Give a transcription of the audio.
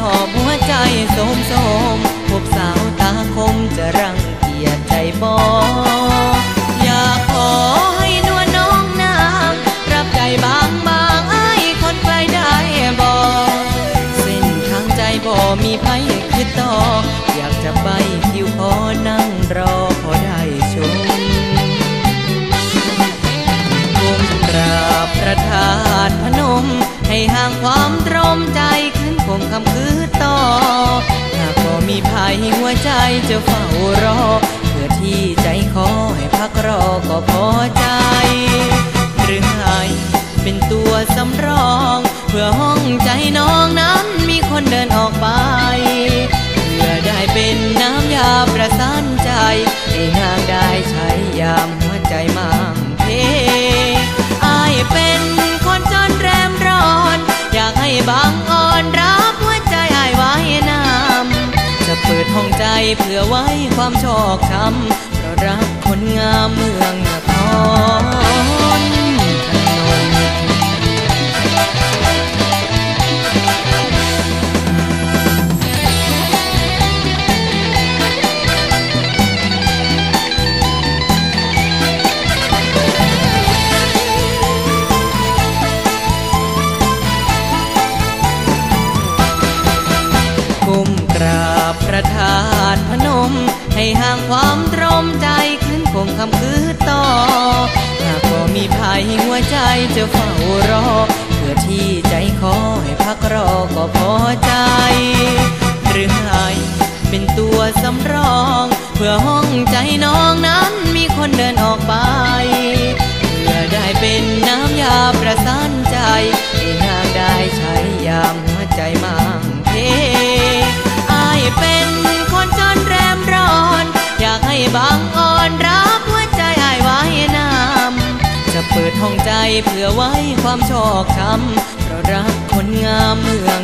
หอบหัวใจโสมโสมพบสาวตาคมจะรังเกียจใจบออยากขอให้นวลน้องนางรับใจบางบางไอ้คนไกลได้บอเส้นทางใจบ่มีไผคือต่อ อยากจะไปคิวขอนั่งรอพอได้ชมก้มกราบประธานพนม ให้ห่างความตรมใจ หัวใจจะเฝ้ารอ เพื่อที่ใจขอให้พักรอก็พอใจ หรือให้เป็นตัวสำรอง เพื่อห้องใจน้องนั้นมีคนเดินออกไป เพื่อได้เป็นน้ำยาประสานใจให้นางได้ใช้ยามหัวใจมั่ง ห้องใจเพื่อไว้ความชอกช้ำเพราะรักคนงามเมืองนครพนมก้มกรา ม ให้ห่างความตรมใจขึ้นคงคำคือต่อ หากบ่มีภัยหัวใจจะเฝ้ารอ เพื่อที่ใจขอให้พักรอก็พอใจ หรือให้เป็นตัวสำรอง เพื่อห้องใจน้องนั้นมีคนเดินออกไปเพื่อได้เป็นน้ำยาประสานใจให้นางได้ใช้ยามหัวใจมั่งเพอายเป็น บางอ่อนรับหัวใจอายไว้นำจะเปิดห้องใจเพื่อไว้ความชอกช้ำเพราะรักคนงามเมือง